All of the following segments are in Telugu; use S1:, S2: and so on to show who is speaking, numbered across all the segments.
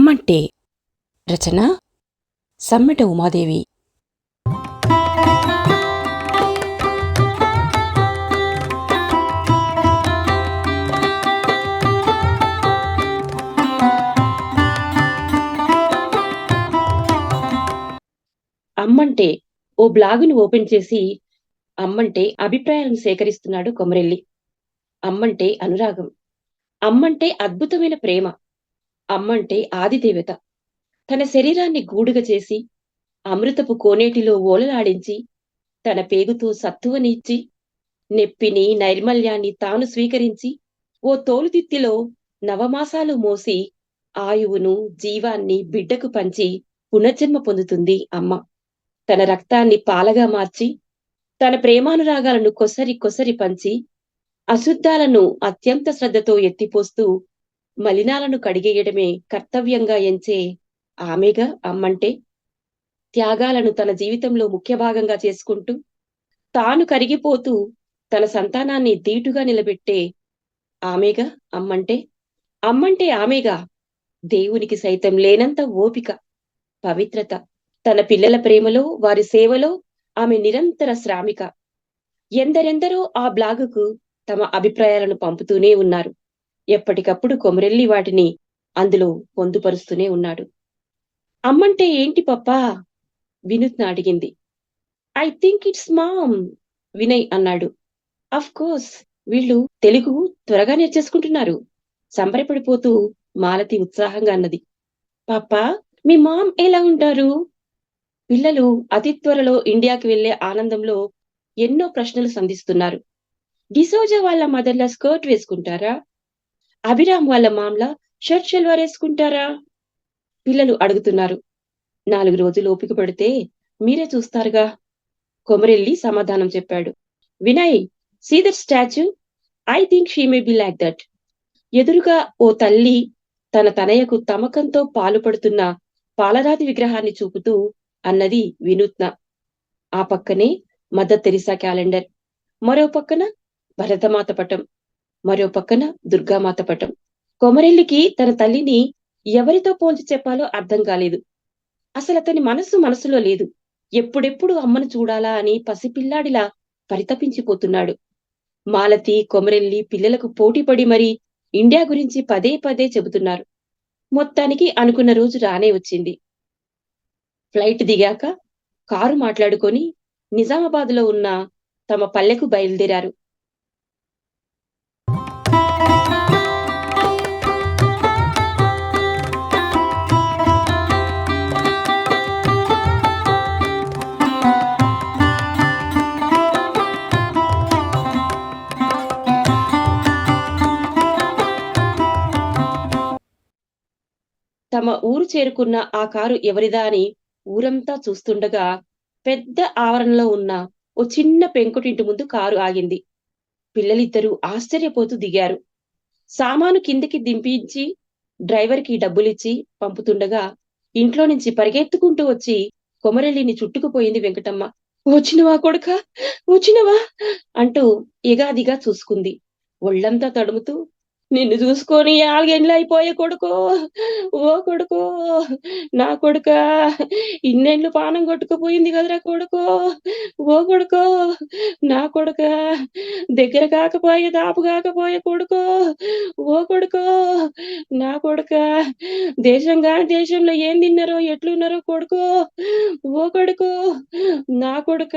S1: అమ్మంటే రచన సమ్మెట ఉమాదేవి. అమ్మంటే ఓ బ్లాగును ఓపెన్ చేసి అమ్మంటే అభిప్రాయాలను సేకరిస్తున్నాడు కొమరెల్లి. అమ్మంటే అనురాగం. అమ్మంటే అద్భుతమైన ప్రేమ. అమ్మంటే ఆదిదేవత. తన శరీరాన్ని గూడుగా చేసి అమృతపు కోనేటిలో ఓలలాడించి తన పేగుతో సత్తువనిచ్చి నెప్పిని నైర్మల్యాన్ని తాను స్వీకరించి ఓ తోలుదిత్తిలో నవమాసాలు మోసి ఆయువును జీవాన్ని బిడ్డకు పంచి పునర్జన్మ పొందుతుంది అమ్మ. తన రక్తాన్ని పాలగా మార్చి తన ప్రేమానురాగాలను కొసరి కొసరి పంచి అశుద్ధాలను అత్యంత శ్రద్ధతో ఎత్తిపోస్తూ మలినాలను కడిగేయడమే కర్తవ్యంగా ఎంచే ఆమెగా అమ్మంటే త్యాగాలను తన జీవితంలో ముఖ్య భాగంగా చేసుకుంటూ తాను కరిగిపోతూ తన సంతానాన్ని దీటుగా నిలబెట్టే ఆమెగా అమ్మంటే అమ్మంటే ఆమెగా దేవునికి సైతం లేనంత ఓపిక పవిత్రత. తన పిల్లల ప్రేమలో వారి సేవలో ఆమె నిరంతర శ్రామిక. ఎందరెందరో ఆ బ్లాగుకు తమ అభిప్రాయాలను పంపుతూనే ఉన్నారు. ఎప్పటికప్పుడు కొమరెల్లి వాటిని అందులో పొందుపరుస్తూనే ఉన్నాడు. అమ్మంటే ఏంటి పప్పా? వినూత్న అడిగింది. I think it's mom Vinay అన్నాడు. అఫ్ కోర్స్ వీళ్ళు తెలుగు త్వరగా నేర్చేసుకుంటున్నారు. సంబరపడిపోతూ మాలతి ఉత్సాహంగా అన్నది. పాపా మీ మామ్ ఎలా ఉంటారు? పిల్లలు అతి త్వరలో ఇండియాకి వెళ్ళే ఆనందంలో ఎన్నో ప్రశ్నలు సంధిస్తున్నారు. డిసోజా వాళ్ళ మదర్లా స్కర్ట్ వేసుకుంటారా? అభిరామ్ వాళ్ళ మామలా షర్ట్ షల్వార్ వేసుకుంటారా పిల్లలు అడుగుతున్నారు. నాలుగు రోజులు ఓపిక పడితే మీరే చూస్తారుగా. కొమరెల్లి సమాధానం చెప్పాడు. Vinay see that statue I think she may be like that ఎదురుగా ఓ తల్లి తన తనయ్యకు తమకంతో పాలుపడుతున్న పాలరాతి విగ్రహాన్ని చూపుతూ అన్నది వినూత్న. ఆ పక్కనే మదర్ తెరిసా క్యాలెండర్. మరో పక్కన భరతమాత పటం. మరో పక్కన దుర్గామాత పటం. కొమరెల్లికి తన తల్లిని ఎవరితో పోల్చి చెప్పాలో అర్థం కాలేదు. అసలు అతని మనస్సు మనసులో లేదు. ఎప్పుడెప్పుడు అమ్మను చూడాలా అని పసిపిల్లాడిలా పరితపించిపోతున్నాడు. మాలతి కొమరెల్లి పిల్లలకు పోటీపడి మరి ఇండియా గురించి పదే పదే చెబుతున్నారు. మొత్తానికి అనుకున్న రోజు రానే వచ్చింది. ఫ్లైట్ దిగాక కారు మాట్లాడుకొని నిజామాబాద్లో ఉన్న తమ పల్లెకు బయలుదేరారు. తమ ఊరు చేరుకున్న ఆ కారు ఎవరిదా అని ఊరంతా చూస్తుండగా పెద్ద ఆవరణలో ఉన్న ఓ చిన్న పెంకుటింటి ముందు కారు ఆగింది. పిల్లలిద్దరూ ఆశ్చర్యపోతూ దిగారు. సామాను కిందికి దింపించి డ్రైవర్కి డబ్బులిచ్చి పంపుతుండగా ఇంట్లో నుంచి పరిగెత్తుకుంటూ వచ్చి కొమరెల్లిని చుట్టుకుపోయింది వెంకటమ్మ. వచ్చినవా కొడుక? వచ్చినవా? అంటూ ఎగాదిగా చూసుకుంది. ఒళ్ళంతా తడుముతూ నిన్ను చూసుకొని ఆలుగెండ్లు అయిపోయే కొడుకో. ఓ కొడుకో నా కొడుక ఇన్నెండ్లు పానం కొట్టుకుపోయింది కదరా కొడుకో. ఓ కొడుకో నా కొడుక దగ్గర కాకపోయే దాపు కాకపోయే కొడుకో. ఓ కొడుకో నా కొడుక దేశం కాని దేశంలో ఏం తిన్నారో ఎట్లున్నారో కొడుకో. ఓ కొడుకో నా కొడుక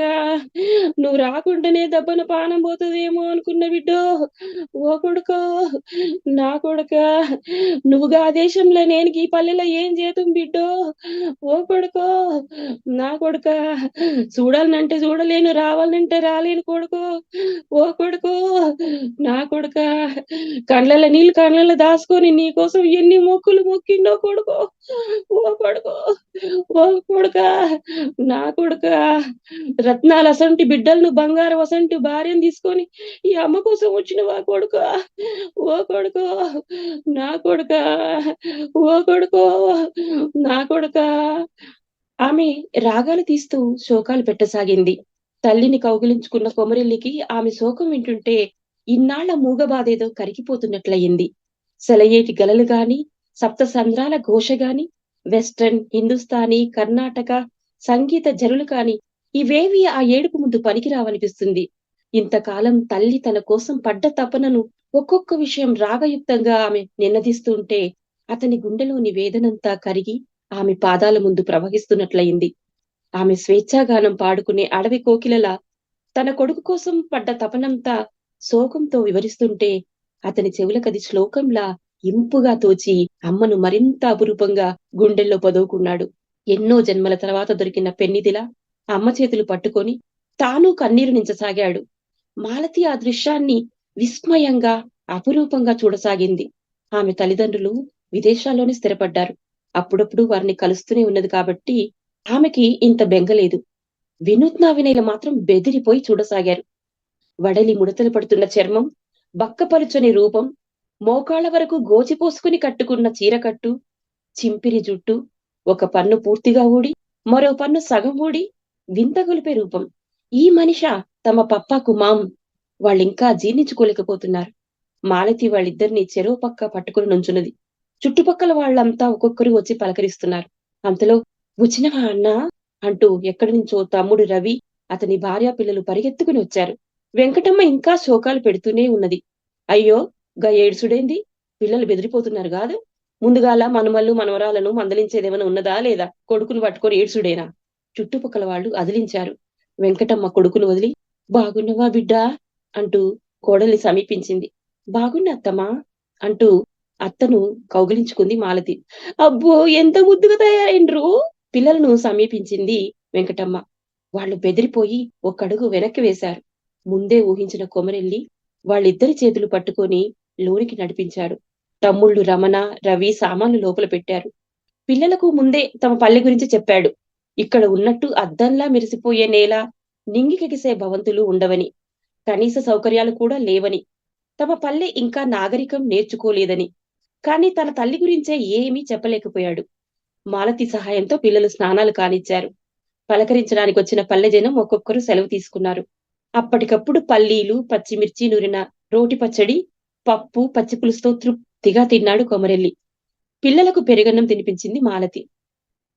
S1: నువ్వు రాకుండానే దెబ్బన పానం పోతుందేమో అనుకున్న బిడ్డో. ఓ కొడుకో నా కొడుక నువ్వుగా ఆ దేశంలో నేను ఈ పల్లెలో ఏం చేతం బిడ్డో? ఓ కొడుకో నా కొడుక చూడాలంటే చూడలేను రావాలంటే రాలేను కొడుకో. ఓ కొడుకో నా కొడుక కళ్ళల్లో నీళ్ళు కండ్లలో దాచుకొని నీ కోసం ఎన్ని మొక్కులు మొక్కిండో కొడుకో. ఓ కొడుకో ఓ కొడుక నా కొడుక. రత్నాలు అసంటి బిడ్డలను బంగారం అసంటి భార్యను తీసుకొని ఈ అమ్మ కోసం వచ్చినవా కొడుక? ఓ కొడుకో నా కొడుక ఓ కొడుకో నా కొడుక. ఆమె రాగాలు తీస్తూ శోకాలు పెట్టసాగింది. తల్లిని కౌగిలించుకున్న కొమరిల్లికి ఆమె శోకం వింటుంటే ఇన్నాళ్ళ మూగబాధేదో కరిగిపోతున్నట్లయింది. సెలయేటి గలలు గాని సప్త సంద్రాల ఘోష గాని వెస్ట్రన్ హిందుస్థానీ కర్ణాటక సంగీత జరులు కాని ఇవేవి ఆ ఏడుపు ముందు పనికిరావనిపిస్తుంది. ఇంతకాలం తల్లి తన కోసం పడ్డ తపనను ఒక్కొక్క విషయం రాగయుక్తంగా ఆమె నిన్నదిస్తుంటే అతని గుండెలోని వేదనంతా కరిగి ఆమె పాదాల ముందు ప్రవహిస్తున్నట్లయింది. ఆమె స్వేచ్ఛాగానం పాడుకునే అడవి కోకిలలా తన కొడుకు కోసం పడ్డ తపనంతా శోకంతో వివరిస్తుంటే అతని చెవులకది శ్లోకంలా ఇంపుగా తోచి అమ్మను మరింత అపురూపంగా గుండెల్లో పదువుకున్నాడు. ఎన్నో జన్మల తర్వాత దొరికిన పెన్నిదిలా అమ్మ చేతులు పట్టుకొని తాను కన్నీరు నించసాగాడు. మాలతి ఆ దృశ్యాన్ని విస్మయంగా అపురూపంగా చూడసాగింది. ఆమె తల్లిదండ్రులు విదేశాల్లోనే స్థిరపడ్డారు. అప్పుడప్పుడు వారిని కలుస్తూనే ఉన్నది కాబట్టి ఆమెకి ఇంత బెంగలేదు వినూత్న వినయలు మాత్రం బెదిరిపోయి చూడసాగారు. వడలి ముడతలు పడుతున్న చర్మం బక్కపరుచని రూపం మోకాళ్ళ వరకు గోచిపోసుకుని కట్టుకున్న చీరకట్టు చింపిరి జుట్టు ఒక పన్ను పూర్తిగా ఊడి మరో పన్ను సగం ఊడి వింతగొలిపే రూపం. ఈ మనిష తమ పప్పాకు మాం. వాళ్ళింకా జీర్ణించుకోలేకపోతున్నారు. మాలతి వాళ్ళిద్దరిని చెరువు పక్క పట్టుకుని నుంచున్నది. చుట్టుపక్కల వాళ్ళంతా ఒక్కొక్కరు వచ్చి పలకరిస్తున్నారు. అంతలో వచ్చినవా అన్నా? అంటూ ఎక్కడి నుంచో తమ్ముడు రవి అతని భార్య పిల్లలు పరిగెత్తుకుని వచ్చారు. వెంకటమ్మ ఇంకా శోకాలు పెడుతూనే ఉన్నది. అయ్యో గా ఏడుసుడేంది పిల్లలు బెదిరిపోతున్నారు కాదు. ముందుగాల మనమల్లు మనవరాలను మందలించేదేమైనా ఉన్నదా లేదా? కొడుకును పట్టుకొని ఏడుసుడేనా చుట్టుపక్కల వాళ్ళు అదిలించారు. వెంకటమ్మ కొడుకును వదిలి బాగున్నవా బిడ్డా? అంటూ కోడల్ని సమీపించింది. బాగున్న అత్తమ్మా? అంటూ అత్తను కౌగిలించుకుంది మాలతి. అబ్బో ఎంత ముద్దుగా తయారైండ్రు? పిల్లలను సమీపించింది వెంకటమ్మ. వాళ్ళు బెదిరిపోయి ఒక్కడుగు వెనక్కి వేశారు. ముందే ఊహించిన కొమరెల్లి వాళ్ళిద్దరి చేతులు పట్టుకొని లోనికి నడిపించాడు. తమ్ముళ్ళు రమణ రవి సామాన్లు లోపల పెట్టారు. పిల్లలకు ముందే తమ పల్లె గురించి చెప్పాడు. ఇక్కడ ఉన్నట్టు అద్దంలా మెరిసిపోయే నేల నింగికెగిసే భవంతులు ఉండవని కనీస సౌకర్యాలు కూడా లేవని తమ పల్లె ఇంకా నాగరికం నేర్చుకోలేదని కానీ తన తల్లి గురించే ఏమీ చెప్పలేకపోయాడు. మాలతి సహాయంతో పిల్లలు స్నానాలు కానిచ్చారు. పలకరించడానికి వచ్చిన పల్లె జనం ఒక్కొక్కరు సెలవు తీసుకున్నారు. అప్పటికప్పుడు పల్లీలు పచ్చిమిర్చి నూరిన రోటి పచ్చడి పప్పు పచ్చిపులుసుతో తృప్తిగా తిన్నాడు కొమరెల్లి. పిల్లలకు పెరుగన్నం తినిపించింది మాలతి.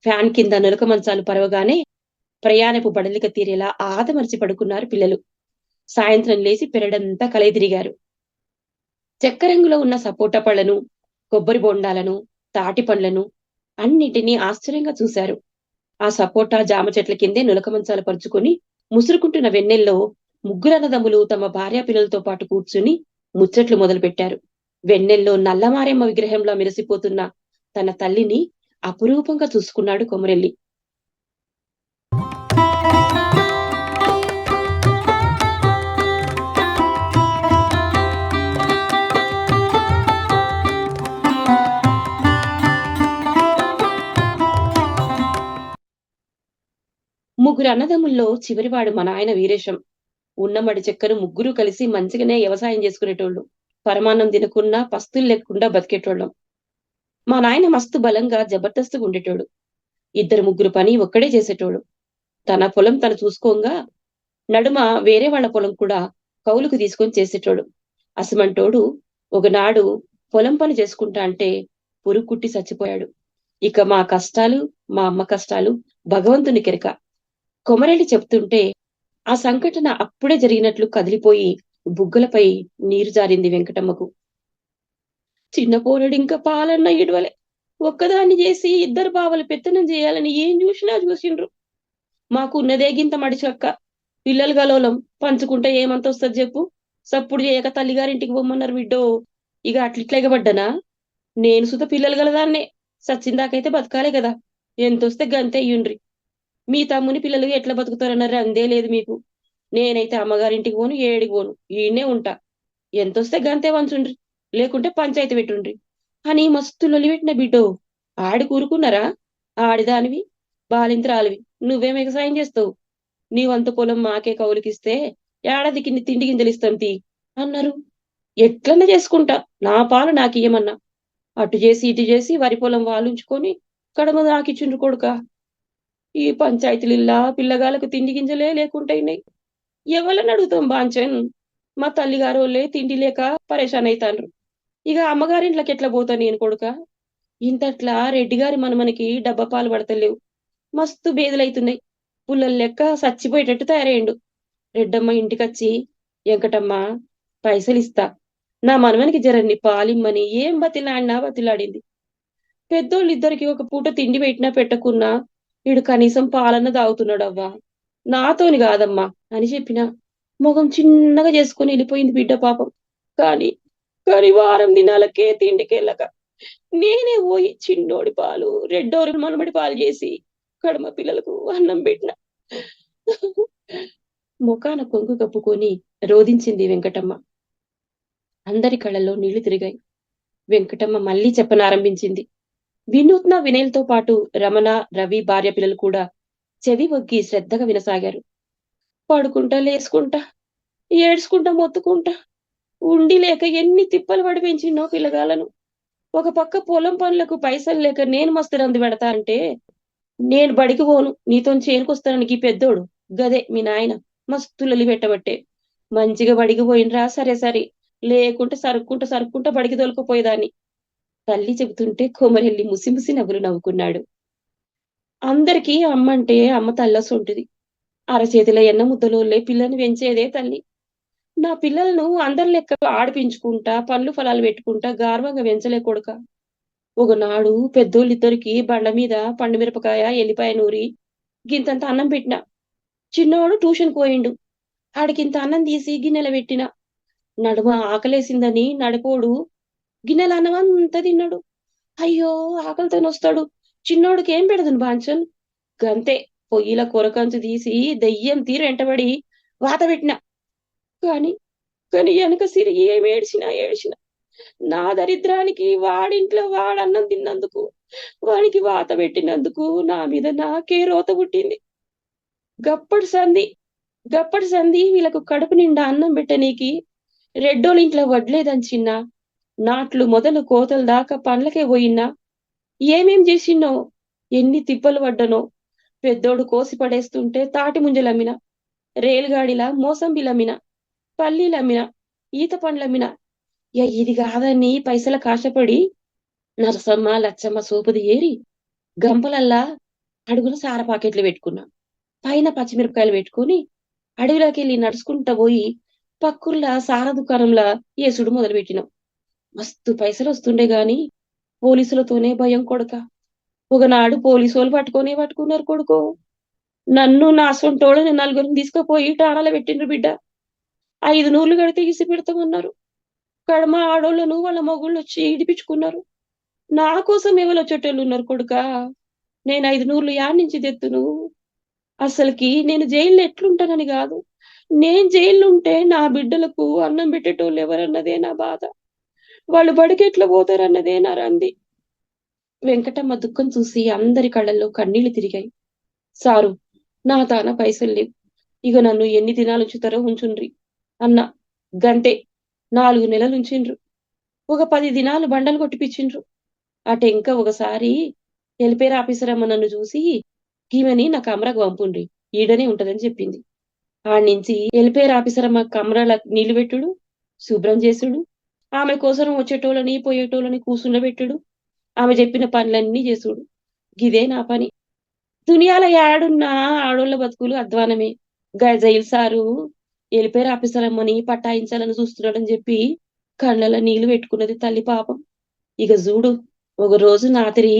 S1: ఫ్యాన్ కింద నులక మంచాలు పరవగానే ప్రయాణపు బడలిక తీరేలా ఆదమరిచి పడుకున్నారు పిల్లలు. సాయంత్రం లేచి పెరడంతా కలయిదిరిగారు చెక్కరంగులో ఉన్న సపోటా పళ్ళను కొబ్బరి బొండాలను తాటి పండ్లను అన్నిటినీ ఆశ్చర్యంగా చూశారు. ఆ సపోటా జామ చెట్ల కిందే నులక మంచాలు పరుచుకొని ముసురుకుంటున్న వెన్నెల్లో ముగ్గురన్నదమ్ములు తమ భార్యా పిల్లలతో పాటు కూర్చుని ముచ్చట్లు మొదలుపెట్టారు. వెన్నెల్లో నల్లమారేమ్మ విగ్రహంలో మెరిసిపోతున్న తన తల్లిని అపురూపంగా చూసుకున్నాడు కొమరెల్లి. ముగ్గురు అన్నదమ్ముల్లో చివరివాడు మన ఆయన వీరేశం. ఉన్నమడి చెక్కను ముగ్గురు కలిసి మంచిగానే వ్యవసాయం చేసుకునేటోళ్ళు. పరమాన్నం తినకుండా పస్తులు లేకుండా బతికేటోళ్ళం. మా నాయన మస్తు బలంగా జబర్దస్తుగా ఉండేటోడు. ఇద్దరు ముగ్గురు పని ఒక్కడే చేసేటోడు తన పొలం తను చూసుకోగా నడుమ వేరే వాళ్ళ పొలం కూడా కౌలుకు తీసుకొని చేసేటోడు. అసమంటోడు ఒకనాడు పొలం పని చేసుకుంటా అంటే పురుగుకుట్టి చచ్చిపోయాడు. ఇక మా కష్టాలు మా అమ్మ కష్టాలు భగవంతుని కెరక. కొమరెడ్డి చెప్తుంటే ఆ సంఘటన అప్పుడే జరిగినట్లు కదిలిపోయి బుగ్గలపై నీరు జారింది వెంకటమ్మకు. చిన్న పోరడు ఇంకా పాలన్న ఇడవలే ఒక్కదాన్ని చేసి ఇద్దరు బావలు పెత్తనం చేయాలని ఏం చూసినా చూసిండ్రు. మాకు ఉన్నదే గింత మడిచక్క పిల్లలు గలోలం. పంచుకుంటే ఏమంత వస్తుంది చెప్పు. సప్పుడు చేయక తల్లిగారింటికి పొమ్మన్నారు బిడ్డో. ఇక అట్లిట్లేగబడ్డనా నేను సుత పిల్లలు గలదాన్నే. సచ్చిందాకైతే బతకాలే కదా. ఎంతొస్తే గంతే అయ్యుండ్రి. మీ తమ్ముని పిల్లలు ఎట్లా బతుకుతారన్నారు అందే లేదు మీకు. నేనైతే అమ్మగారింటికి పోను ఏడికి పోను ఈయనే ఉంటా. ఎంతొస్తే గంతే వంచుండ్రి లేకుంటే పంచాయతీ పెట్టుండ్రి. అని మస్తు లొలిపెట్టిన బిడ్డో ఆడి కూరుకున్నారా? ఆడిదానివి బాలింతరాలివి. నువ్వేం వ్యవసాయం చేస్తావు. నీ వంత పొలం మాకే కౌలికిస్తే ఏడాదికి తిండి గింజలు ఇస్తాం తీ అన్నారు. ఎట్లన్నా చేసుకుంటా నా పాలు నాకియ్యమన్నా. అటు చేసి ఇటు చేసి వరి పొలం వాలుంచుకొని కడమ నాకిచ్చిండ్రు కొడుకా. ఈ పంచాయతీలిల్లా పిల్లగాళ్ళకు తిండి గింజలే లేకుంటాయినాయి ఎవరిని అడుగుతాం బాంచన్? మా తల్లిగారు తిండి లేక పరేషాన్ అవుతాండ్రు ఇక అమ్మగారింట్లోకి ఎట్లా పోతాను నేను కొడుక? ఇంతట్లా రెడ్డి గారి మనమనికి డబ్బా పాలు పడతలేవు. మస్తు బేదలైతున్నాయి. పుల్లల లెక్క చచ్చిపోయేటట్టు తయారయ్యిండు. రెడ్డమ్మ ఇంటికొచ్చి వెంకటమ్మ పైసలు ఇస్తా నా మనమనికి జరన్ని పాలిమ్మని ఏం బతిలాడినా బతిలాడింది. పెద్దోళ్ళు ఇద్దరికి ఒక పూట తిండి పెట్టినా పెట్టకున్నా వీడు కనీసం పాలన్న తాగుతున్నాడు అవ్వా నాతోని కాదమ్మా అని చెప్పిన. ముఖం చిన్నగా చేసుకుని వెళ్ళిపోయింది బిడ్డ పాపం. కానీ కానీ వారం దినాలకే తిండికెళ్ళక నేనే పోయి చిన్నోడి పాలు రెడ్డోరు మనమడి పాలు చేసి కడమ పిల్లలకు అన్నం పెట్టిన. ముఖాన కొంగు కప్పుకొని రోదించింది వెంకటమ్మ. అందరి కళ్ళలో నీళ్ళు తిరిగాయి. వెంకటమ్మ మళ్ళీ చెప్పనారంభించింది. వినూత్న వినయలతో పాటు రమణ రవి భార్య పిల్లలు కూడా చెవి ఒగ్గి శ్రద్ధగా వినసాగారు. పడుకుంటా లేసుకుంటా ఏడ్చుకుంటా మొత్తుకుంటా ఉండి లేక ఎన్ని తిప్పలు పడి పెంచినో పిల్లగాలను ఒక పక్క పొలం పనులకు పైసలు లేక నేను మస్తు రంది పెడతా అంటే నేను బడికి పోను నీతో చేనుకొస్తానికి పెద్దోడు. గదే మీ నాయన మస్తు లొల్లి పెట్టబట్టే. మంచిగా బడికి పోయినరా? సరే సరే. లేకుంటే సరుక్కుంటా సరుక్కుంటా బడికి దొలకపోయేదాన్ని తల్లి చెబుతుంటే కొమరెల్లి ముసిముసి నవ్వులు నవ్వుకున్నాడు. అందరికీ అమ్మంటే అమ్మ తల్లసొంటిది అరచేతిలో ఎన్న ముద్దలోలే పిల్లని పెంచేదే తల్లి. నా పిల్లలను అందరి లెక్క ఆడిపించుకుంటా పండ్లు ఫలాలు పెట్టుకుంటా గార్వంగా పెంచలే కొడుక. ఒకనాడు పెద్దోళ్ళిద్దరికి బండ మీద పండు మిరపకాయ ఎల్లిపాయ నూరి గింతంత అన్నం పెట్టిన. చిన్నవాడు ట్యూషన్ పోయిండు. ఆడికింత అన్నం తీసి గిన్నెల పెట్టిన. నడుమ ఆకలేసిందని నడిపోడు గిన్నెల అన్నం అంతా తిన్నాడు. అయ్యో ఆకలితో వస్తాడు చిన్నోడికి ఏం పెడదును బాంచన్ గంతే పొయ్యిల కొరకంచు తీసి దెయ్యం తీరు ఎంటబడి వాత పెట్టిన. కాని కాని వెనక సిరి ఏం ఏడ్చినా ఏడ్చిన. నా దరిద్రానికి వాడింట్లో వాడన్నం తిన్నందుకు వానికి వాత పెట్టినందుకు నా మీద నాకే రోత పుట్టింది. గప్పటి సంధి గప్పటి సంధి వీళ్ళకు కడుపు నిండా అన్నం పెట్టనీకి రెడ్డోళ్ళింట్లో వడ్లేదని చిన్న. నాట్లు మొదలు కోతల దాకా పండ్లకే పోయినా ఏమేం చేసినో ఎన్ని తిప్పలు పడ్డనో పెద్దోడు కోసి పడేస్తుంటే తాటి ముంజలమ్మిన రేలుగాడిలా మోసంబిలమ్మిన పల్లీలమ్మిన ఈత పండ్లమ్మిన యా ఇది కాదని పైసల కాశపడి? నరసమ్మ లచ్చమ్మ సోపుది ఏరి గంపలల్లా అడుగున సార పాకెట్లు పెట్టుకున్నా. పైన పచ్చిమిరపకాయలు పెట్టుకుని అడవిలోకి వెళ్ళి నడుచుకుంటా పోయి పక్కుర్లా సార దుకాణంలా ఏసుడు మొదలుపెట్టినాం. మస్తు పైసలు వస్తుండే గాని పోలీసులతోనే భయం కొడక. ఒకనాడు పోలీసు వాళ్ళు పట్టుకొని పట్టుకున్నారు కొడుకో. నన్ను నా సొంటోళ్ళని నలుగురిని తీసుకుపోయి టాణాలు పెట్టిండ్రు బిడ్డ. ఐదు నూర్లు కడితే ఇసి పెడతామన్నారు. కడమ ఆడోళ్ళను వాళ్ళ మగుళ్ళు వచ్చి ఇడిపించుకున్నారు. నా కోసం ఎవరు వచ్చేటోళ్ళు ఉన్నారు కొడుక? నేను ఐదు నూర్లు యాడ్ నుంచి తెత్తును? అసలుకి నేను జైల్లో ఎట్లుంటానని కాదు. నేను జైల్లో ఉంటే నా బిడ్డలకు అన్నం పెట్టేటోళ్ళు ఎవరన్నదే నా బాధ. వాళ్ళు బడికి ఎట్లా పోతారన్నదే నా రంది. వెంకటమ్మ దుఃఖం చూసి అందరి కళ్ళల్లో కన్నీళ్ళు తిరిగాయి. సారు నా తాన పైసలు లేవు. ఇక నన్ను ఎన్ని దినాలు ఉంచుతారో ఉంచుండ్రి? అన్న గంటే నాలుగు నెలలు ఉంచిండ్రు. ఒక పది దినాలు బండలు కొట్టిపిచ్చిండ్రు. అటెంక ఒకసారి ఎలిపేర ఆఫీసర్ అమ్మ నన్ను చూసి ఈమెని నా కమరకు పంపుండ్రి ఈడనే ఉంటదని చెప్పింది. ఆడి నుంచి ఎలిపేర ఆఫీసర్ అమ్మ కమరాల నీళ్ళు పెట్టుడు శుభ్రం చేసుడు ఆమె కోసం వచ్చేటోళ్ళని పోయేటోళ్ళని కూసుండబెట్టుడు. ఆమె చెప్పిన పనులన్నీ చేసుడు. గిదే నా పని. దునియాల ఏడున్న ఆడోళ్ళ బతుకులు అధ్వానమే. గా జైలు సారు ఎలిపేరు ఆఫీసర్ పటాయించాలని పట్టాయించాలని చూస్తున్నాడని చెప్పి కళ్ళలో నీళ్ళు పెట్టుకున్నది తల్లి పాపం. ఇక చూడు ఒక రోజు నాతిరి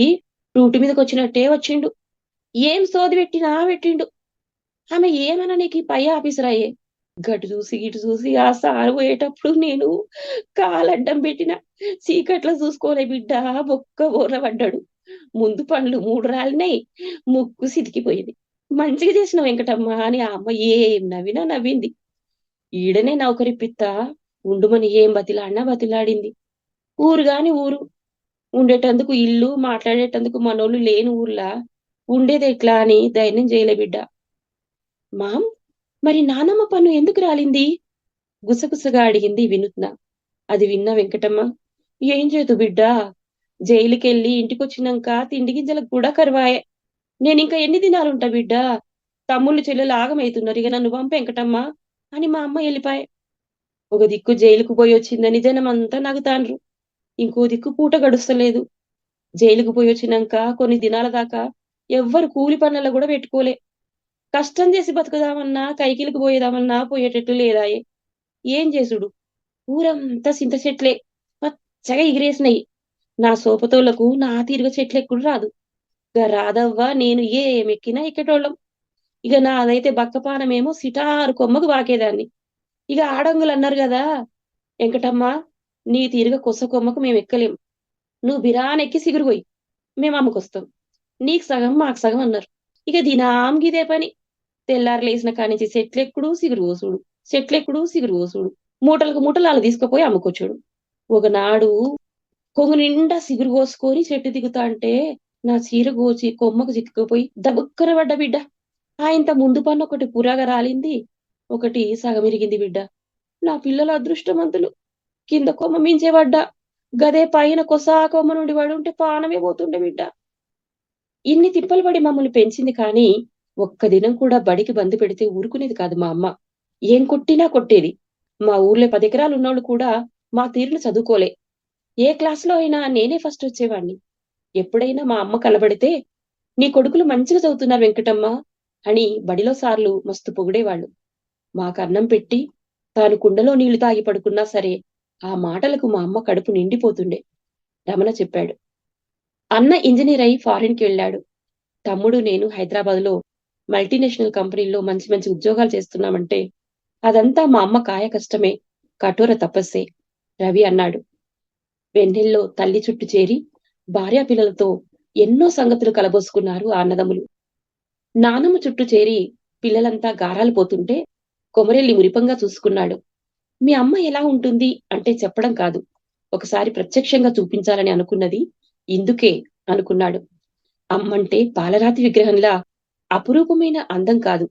S1: రూటు మీదకి వచ్చినట్టే వచ్చిండు. ఏం సోది పెట్టినా పెట్టిండు. ఆమె ఏమన నీకు పై ఆఫీసర్ అయ్యే గటు చూసి ఇటు చూసి ఆ సారు పోయేటప్పుడు నేను కాలడ్డం పెట్టిన. చీకట్లో చూసుకోలే బిడ్డ బొక్క బోర్ల పడ్డాడు. ముందు పండ్లు మూడు రాలినాయి ముక్కు సితికిపోయింది. మంచిగా చేసిన వెంకటమ్మ అని ఆ అమ్మ ఏం నవ్వినా నవ్వింది. ఈడనే నౌకరిప్పిత్తా ఉండుమని ఏం బతిలాడినా బతిలాడింది. ఊరు గాని ఊరు. ఉండేటందుకు ఇల్లు మాట్లాడేటందుకు మనోళ్ళు లేని ఊర్లా. ఉండేది ఎట్లా అని ధైర్యం చేయలే బిడ్డ. మామ్ మరి నానమ్మ పన్ను ఎందుకు రాలింది? గుసగుసగా అడిగింది వినూత్న. అది విన్న వెంకటమ్మ ఏం చేతు బిడ్డ? జైలుకెళ్ళి ఇంటికొచ్చినాక తిండి గింజలకు కూడా కరువాయే. నేను ఇంకా ఎన్ని దినాలుంటా బిడ్డ? తమ్ముళ్ళు చెల్లెలు ఆగమవుతున్నారు ఇక నన్ను పంప వెంకటమ్మ అని మా అమ్మ వెళ్ళిపాయ ఒక దిక్కు జైలుకు పోయి వచ్చిందని జనం అంతా నగుతాండ్రు ఇంకో దిక్కు పూట గడుస్తలేదు. జైలుకు పోయి వచ్చినాక కొన్ని దినాల దాకా ఎవ్వరు కూలి పనులలో కూడా పెట్టుకోలే. కష్టం చేసి బతుకుదామన్నా కైకిలికి పోయేదామన్నా పోయేటట్టు లేదాయే ఏం చేసుడు? ఊరంతా సింత చెట్లే పచ్చగా ఎగిరేసినాయి. నా సోపతోళ్ళకు నా తీరుగ చెట్లు ఎక్కుడు రాదు. ఇక రాదవ్వ నేను ఏమెక్కినా ఎక్కేటోళ్ళం. ఇక నాదైతే బక్కపానమేమో సిటారు కొమ్మకు వాకేదాన్ని ఇక ఆడంగులు అన్నారు కదా వెంకటమ్మ నీ తీరుగా కొస కొమ్మకు మేము ఎక్కలేం నువ్వు బిరానెక్కి సిగురుపోయి మేము అమ్ముకొస్తాం నీకు సగం మాకు సగం అన్నారు. ఇక దినాం గిదే పని. తెల్లారు లేచిన కానించి చెట్లెక్కుడు సిగురు కోసుడు చెట్లెక్కుడు సిగురు కోసుడు మూటలకు మూటలు అలా తీసుకుపోయి అమ్ముకొచ్చాడు. ఒకనాడు కొంగు నిండా సిగురు కోసుకొని చెట్టు దిగుతా అంటే నా చీర కోచి కొమ్మకు చిక్కుకుపోయి దబుక్కన పడ్డ బిడ్డ. ఆయంత ముందు పన్ను ఒకటి పురాగా రాలింది ఒకటి సగం ఇరిగింది బిడ్డ. నా పిల్లల అదృష్టవంతులు కింద కొమ్మ మించే పడ్డా. గదే పైన కొసా కొమ్మ నుండి పడి ఉంటే పానమే పోతుండే బిడ్డ. ఇన్ని తిప్పలు పడి మమ్మల్ని పెంచింది కానీ ఒక్క దినం కూడా బడికి బంది పెడితే ఊరుకునేది కాదు మా అమ్మ. ఏం కొట్టినా కొట్టేది. మా ఊర్లో పది ఎకరాలు ఉన్నోళ్ళు కూడా మా తీరును చదువుకోలే. ఏ క్లాస్లో అయినా నేనే ఫస్ట్ వచ్చేవాణ్ణి. ఎప్పుడైనా మా అమ్మ కలబడితే నీ కొడుకులు మంచిగా చదువుతున్నారు వెంకటమ్మ అని బడిలో సార్లు మస్తు పొగిడేవాళ్ళు. మాకు అన్నం పెట్టి తాను కుండలో నీళ్ళు తాగి పడుకున్నా సరే ఆ మాటలకు మా అమ్మ కడుపు నిండిపోతుండే. రమణ చెప్పాడు. అన్న ఇంజనీర్ అయి ఫారిన్కి వెళ్ళాడు. తమ్ముడు నేను హైదరాబాద్లో మల్టీనేషనల్ కంపెనీల్లో మంచి మంచి ఉద్యోగాలు చేస్తున్నామంటే అదంతా మా అమ్మ కాయ కష్టమే కఠోర తపస్సే రవి అన్నాడు. వెన్నెల్లో తల్లి చుట్టూ చేరి భార్యా పిల్లలతో ఎన్నో సంగతులు కలబోసుకున్నారు ఆ అన్నదమ్ములు. నానమ్మ చుట్టూ చేరి పిల్లలంతా గారాలు పోతుంటే కొమరెల్లి మురిపంగా చూసుకున్నాడు. మీ అమ్మ ఎలా ఉంటుంది అంటే చెప్పడం కాదు ఒకసారి ప్రత్యక్షంగా చూపించాలని అనుకున్నది ఇందుకే అనుకున్నాడు. అమ్మంటే పాలరాతి విగ్రహంలా అపురూపమైన అందం కాదు.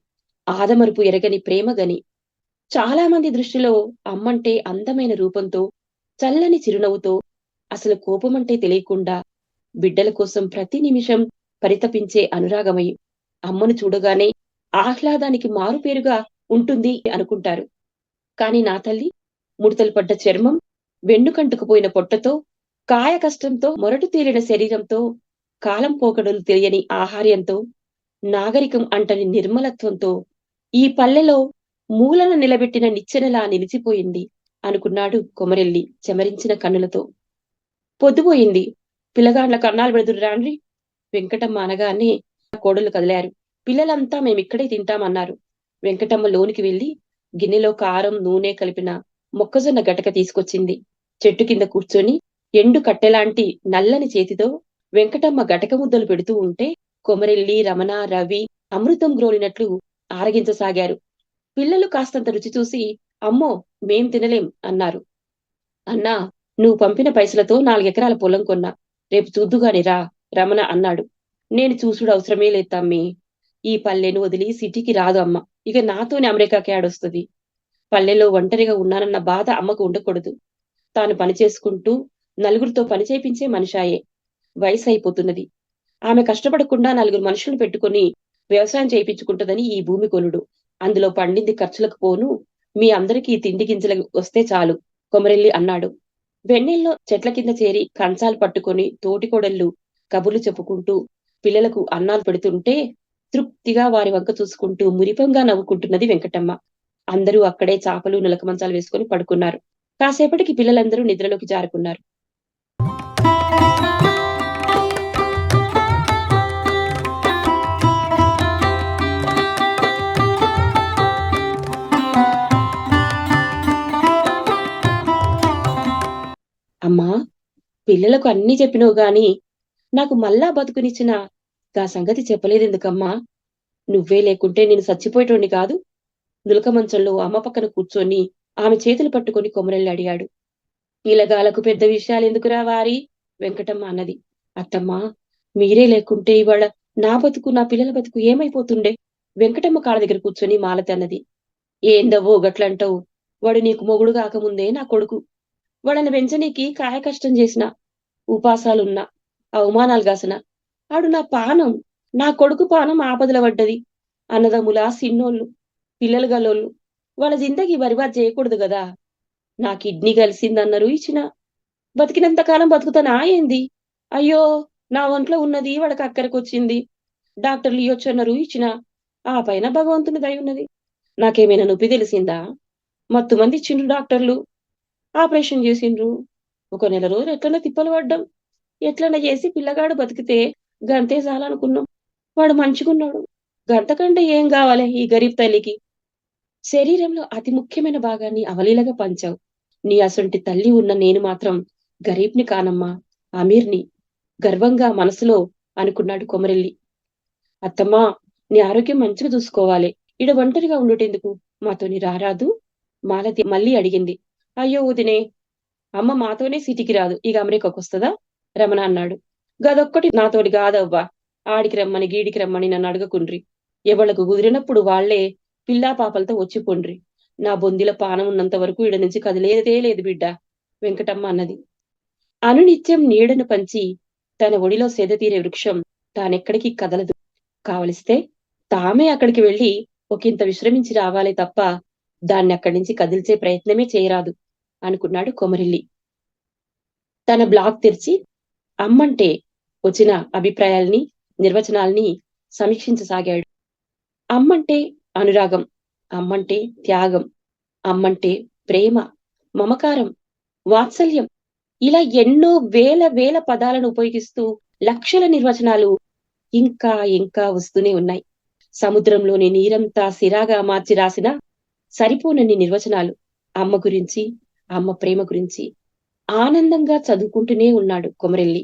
S1: ఆదమరుపు ఎరగని ప్రేమ గని చాలా మంది దృష్టిలో అమ్మంటే అందమైన రూపంతో చల్లని చిరునవ్వుతో అసలు కోపమంటే తెలియకుండా బిడ్డల కోసం ప్రతి నిమిషం పరితపించే అనురాగమై అమ్మను చూడగానే ఆహ్లాదానికి మారుపేరుగా ఉంటుంది అనుకుంటారు. కాని నా తల్లి ముడతలు పడ్డ చర్మం వెన్నుకంటుకుపోయిన పొట్టతో కాయ కష్టంతో మొరటు తేలిన శరీరంతో కాలం పోకడలు తెలియని ఆహార్యంతో నాగరికం అంటని నిర్మలత్వంతో ఈ పల్లెలో మూలన నిలబెట్టిన నిచ్చెనలా నిలిచిపోయింది అనుకున్నాడు కొమరెల్లి చెమరించిన కన్నులతో. పొద్దుపోయింది. పిల్లగాండ్ల కన్నాలు పెడుదురు రాండ్రి. వెంకటమ్మ అనగానే కోడలు కదిలారు. పిల్లలంతా మేమిక్కడే తింటామన్నారు. వెంకటమ్మ లోనికి వెళ్ళి గిన్నెలో కారం నూనె కలిపిన మొక్కజొన్న గటక తీసుకొచ్చింది. చెట్టు కింద కూర్చొని ఎండు కట్టెలాంటి నల్లని చేతితో వెంకటమ్మ గటక ముద్దలు పెడుతూ ఉంటే కొమరెల్లి రమణ రవి అమృతం గ్రోలినట్లు ఆరగించసాగారు. పిల్లలు కాస్తంత రుచి చూసి అమ్మో మేం తినలేం అన్నారు. అన్నా నువ్వు పంపిన పైసలతో నాలుగెకరాల పొలం కొన్నా. రేపు చూద్దుగాని రా రమణ అన్నాడు. నేను చూసుడు అవసరమే లేదు తమ్మి. ఈ పల్లెను వదిలి సిటీకి రాదు అమ్మ. ఇక నాతోనే అమెరికాకి ఆడొస్తుంది. పల్లెలో ఒంటరిగా ఉన్నానన్న బాధ అమ్మకు ఉండకూడదు. తాను పని చేసుకుంటూ నలుగురితో పని చేయించే మనిషాయే. వయసు అయిపోతున్నది ఆమె కష్టపడకుండా నలుగురు మనుషులను పెట్టుకుని వ్యవసాయం చేయించుకుంటుందని ఈ భూమి కొనుడు అందులో పండింది ఖర్చులకు పోను మీ అందరికీ తిండి గింజలు వస్తే చాలు కొమరెల్లి అన్నాడు. వెన్నెల్లో చెట్ల కింద చేరి కంచాలు పట్టుకొని తోటికోడళ్ళు కబుర్లు చెప్పుకుంటూ పిల్లలకు అన్నాలు పెడుతుంటే తృప్తిగా వారి వంక చూసుకుంటూ మురిపంగా నవ్వుకుంటున్నది వెంకటమ్మ. అందరూ అక్కడే చాపలు నులక మంచాలు వేసుకుని పడుకున్నారు. కాసేపటికి పిల్లలందరూ నిద్రలోకి జారుకున్నారు. అమ్మా పిల్లలకు అన్ని చెప్పినవు గాని నాకు మళ్ళా బతుకునిచ్చిన గా సంగతి చెప్పలేదు ఎందుకమ్మా నువ్వే లేకుంటే నేను చచ్చిపోయేటోండి కాదు. నులక మంచంలో అమ్మ పక్కన కూర్చొని ఆమె చేతులు పట్టుకొని కొమరెల్లి అడిగాడు. పిల్లగాలకు పెద్ద విషయాలు ఎందుకురా వారి? వెంకటమ్మ అన్నది. అత్తమ్మా మీరే లేకుంటే ఇవాళ నా బతుకు నా పిల్లల బతుకు ఏమైపోతుండే? వెంకటమ్మ కాళ్ళ దగ్గర కూర్చొని మాలతి అన్నది. ఏందవ్వో గట్లంటావు? వాడు నీకు మొగుడు కాకముందే నా కొడుకు. వాడని పెంచనీకి కాయ కష్టం చేసిన ఉపాసాలున్నా అవమానాలు గాసిన ఆడు నా పానం నా కొడుకు పానం ఆపదల పడ్డది. అన్నదమ్ముల సిన్నోళ్ళు పిల్లలు గలోళ్ళు వాళ్ళ జిందగీ బరిబాద్ చేయకూడదు కదా. నా కిడ్నీ కలిసిందన్నారు ఇచ్చిన బతికినంత కాలం బతుకుతానా ఏంది? అయ్యో నా ఒంట్లో ఉన్నది వాడికి అక్కడికి వచ్చింది డాక్టర్లు ఇయ్యొచ్చన్నారు ఇచ్చిన ఆ పైన భగవంతుని దయ ఉన్నది. నాకేమైనా నొప్పి తెలిసిందా? మత్తు మంది ఇచ్చిండ్రు డాక్టర్లు. ఆపరేషన్ చేసిండ్రు. ఒక నెల రోజులు ఎట్లన్నా తిప్పలు పడ్డం. ఎట్లన్నా చేసి పిల్లగాడు బతికితే గంతే చాలనుకున్నాం. వాడు మంచిగున్నాడు. గంత కంటే ఏం కావాలి ఈ గరీబ్ తల్లికి? శరీరంలో అతి ముఖ్యమైన భాగాన్ని అవలీలగా పంచావు. నీ అసొంటి తల్లి ఉన్న నేను మాత్రం గరీబ్ని కానమ్మా అమీర్ని. గర్వంగా మనసులో అనుకున్నాడు కొమరెల్లి. అత్తమ్మా నీ ఆరోగ్యం మంచిగా చూసుకోవాలి. ఇడ ఒంటరిగా ఉండటెందుకు? మాతోని రారాదు? మాలతి మళ్ళీ అడిగింది. అయ్యో వదినే అమ్మ మాతోనే సిటీకి రాదు. ఇక అమెరికాకు వస్తుందా? రమణ అన్నాడు. గదొక్కటి నాతోటి కాదవ్వా. ఆడికి రమ్మని గీడికి రమ్మని నన్ను అడగకుండ్రి. ఎవళ్ళకు కుదిరినప్పుడు వాళ్ళే పిల్లా పాపలతో వచ్చి పొండ్రి. నా బొందిల పానం ఉన్నంత వరకు ఇడ నుంచి కదిలేదే లేదు బిడ్డ వెంకటమ్మ అన్నది. అనునిత్యం నీడను పంచి తన ఒడిలో సేద తీరే వృక్షం తానెక్కడికి కదలదు. కావలిస్తే తామే అక్కడికి వెళ్ళి ఒకంత విశ్రమించి రావాలే తప్ప దాన్ని అక్కడి నుంచి కదిల్చే ప్రయత్నమే చేయరాదు. అనుకున్నాడు కొమరిల్లి. తన బ్లాగ్ తెరిచి అమ్మంటే వచ్చిన అభిప్రాయాల్ని నిర్వచనాల్ని సమీక్షించసాగాడు. అమ్మంటే అనురాగం అమ్మంటే త్యాగం అమ్మంటే ప్రేమ మమకారం వాత్సల్యం. ఇలా ఎన్నో వేల వేల పదాలను ఉపయోగిస్తూ లక్షల నిర్వచనాలు ఇంకా ఇంకా వస్తూనే ఉన్నాయి. సముద్రంలోని నీరంతా సిరాగా మార్చి రాసిన సరిపోనన్ని నిర్వచనాలు. అమ్మ గురించి అమ్మ ప్రేమ గురించి ఆనందంగా చదువుకుంటూనే ఉన్నాడు కొమరెల్లి.